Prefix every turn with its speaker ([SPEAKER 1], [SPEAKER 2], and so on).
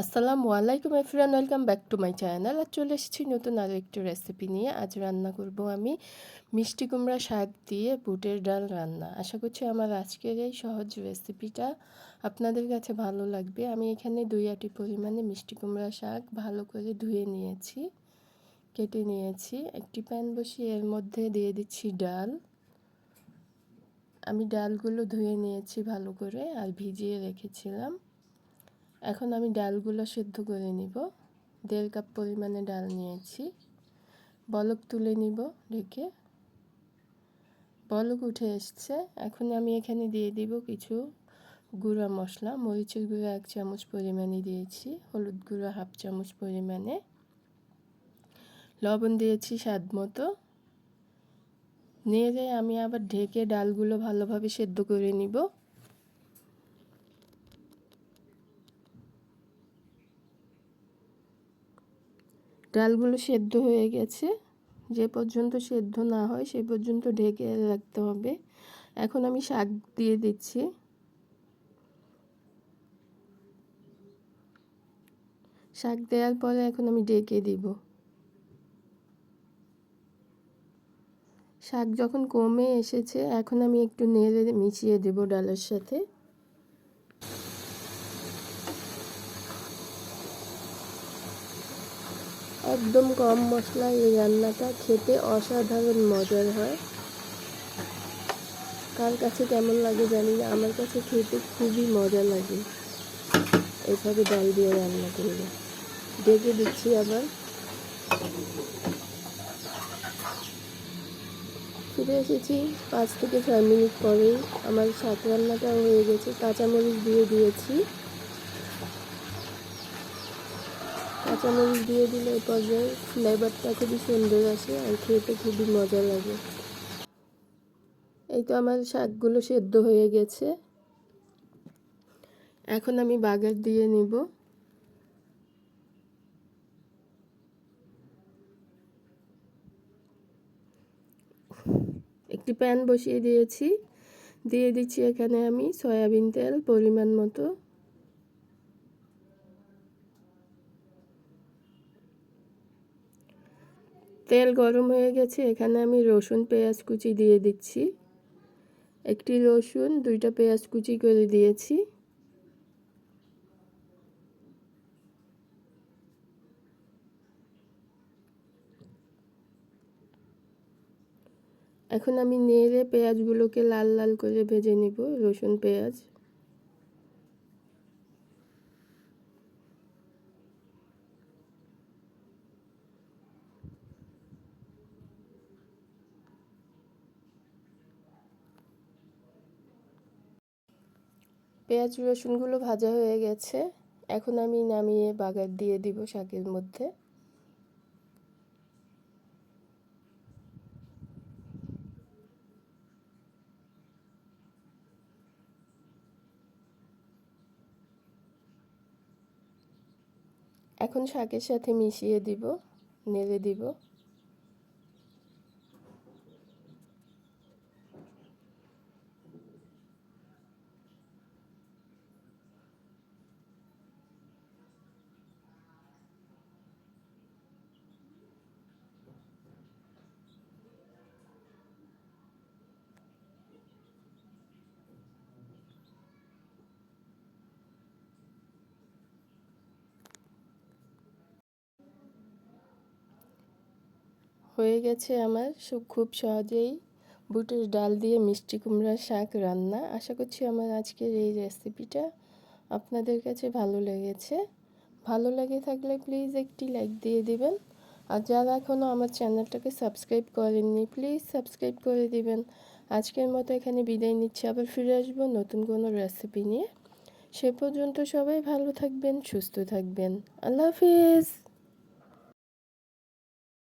[SPEAKER 1] আসসালামু আলাইকুম এফরান welcome back to my channel. আর চলে এসেছি নতুন আরও একটি রেসিপি নিয়ে। আজ রান্না করব আমি মিষ্টি কুমড়া শাক দিয়ে বুটের ডাল রান্না। আশা করছি আমার আজকের এই সহজ রেসিপিটা আপনাদের কাছে ভালো লাগবে। আমি এখানে দুই আটি পরিমাণে মিষ্টি কুমড়া শাক ভালো করে ধুয়ে নিয়েছি, কেটে নিয়েছি। একটি প্যান বসিয়ে এর মধ্যে দিয়ে দিচ্ছি ডাল। আমি ডালগুলো ধুয়ে নিয়েছি ভালো করে আর ভিজিয়ে রেখেছিলাম। এখন আমি ডালগুলো সেদ্ধ করে নিব। দেড় কাপ পরিমাণে ডাল নিয়েছি। বলক তুলে নিব ঢেকে। বলক উঠে এসছে। এখন আমি এখানে দিয়ে দিব কিছু গুঁড়া মশলা। মরিচের গুঁড়া এক চামচ পরিমাণে দিয়েছি। হলুদ গুঁড়া হাফ চামচ পরিমাণে। লবণ দিয়েছি স্বাদ মতো। নেড়ে আমি আবার ঢেকে ডালগুলো ভালোভাবে সেদ্ধ করে নিব। ডালগুলো সেদ্ধ হয়ে গেছে। যে পর্যন্ত সেদ্ধ না হয় সে পর্যন্ত ঢেকে রাখতে হবে। এখন আমি শাক দিয়ে দিচ্ছি। শাক দেওয়ার পরে এখন আমি ডেকে দিব। শাক যখন কমে এসেছে, এখন আমি একটু নেড়ে মিশিয়ে দেব ডালের সাথে। একদম কম মশলায় এই রান্নাটা খেতে অসাধারণ মজার হয়। কার কাছে কেমন লাগে জানি না, আমার কাছে খেতে খুবই মজা লাগে। এভাবে ডাল দিয়ে রান্না করলে ডেকে দিচ্ছি আবার। ফিরে এসেছি পাঁচ থেকে ছয় মিনিট পরেই। আমার শাক রান্নাটাও হয়ে গেছে, কাঁচামরিচ দিয়ে দিয়েছি। কাঁচামরিচ দিয়ে দিলে এই পর্যায়ে ফ্লেভারটা খুবই সুন্দর আসে আর খেতে খুবই মজা লাগে। এই তো আমার শাকগুলো সেদ্ধ হয়ে গেছে। এখন আমি বাগার দিয়ে নিব। একটি প্যান বসিয়ে দিয়েছি। দিয়ে দিচ্ছি এখানে আমি সয়াবিন তেল পরিমাণ মতো। তেল গরম হয়ে গেছে, এখানে আমি রসুন, পেঁয়াজ কুচি দিয়ে দিচ্ছি। একটি রসুন, দুইটা পেঁয়াজ কুচি করে দিয়েছি। এখন আমি নেড়ে পেঁয়াজগুলোকে লাল লাল করে ভেজে নিব, রসুন, পেঁয়াজ। পেঁয়াজ রসুনগুলো ভাজা হয়ে গেছে। এখন আমি নামিয়ে বাগার দিয়ে দিব শাকের মধ্যে। এখন শাকের সাথে মিশিয়ে দিব, নেড়ে দিব। হয়ে গেছে আমার। খুব সহজেই বুটের ডাল দিয়ে মিষ্টি কুমড়ার শাক রান্না। আশা করছি আমার আজকের এই রেসিপিটা আপনাদের কাছে ভালো লেগেছে। ভালো লেগে থাকলে প্লিজ একটি লাইক দিয়ে দিবেন। আর যারা এখনও আমার চ্যানেলটাকে সাবস্ক্রাইব করেননি প্লিজ সাবস্ক্রাইব করে দিবেন। আজকের মতো এখানে বিদায় নিচ্ছি। আবার ফিরে আসব নতুন কোনো রেসিপি নিয়ে। সে পর্যন্ত সবাই ভালো থাকবেন, সুস্থ থাকবেন। আল্লাহ হাফিজ!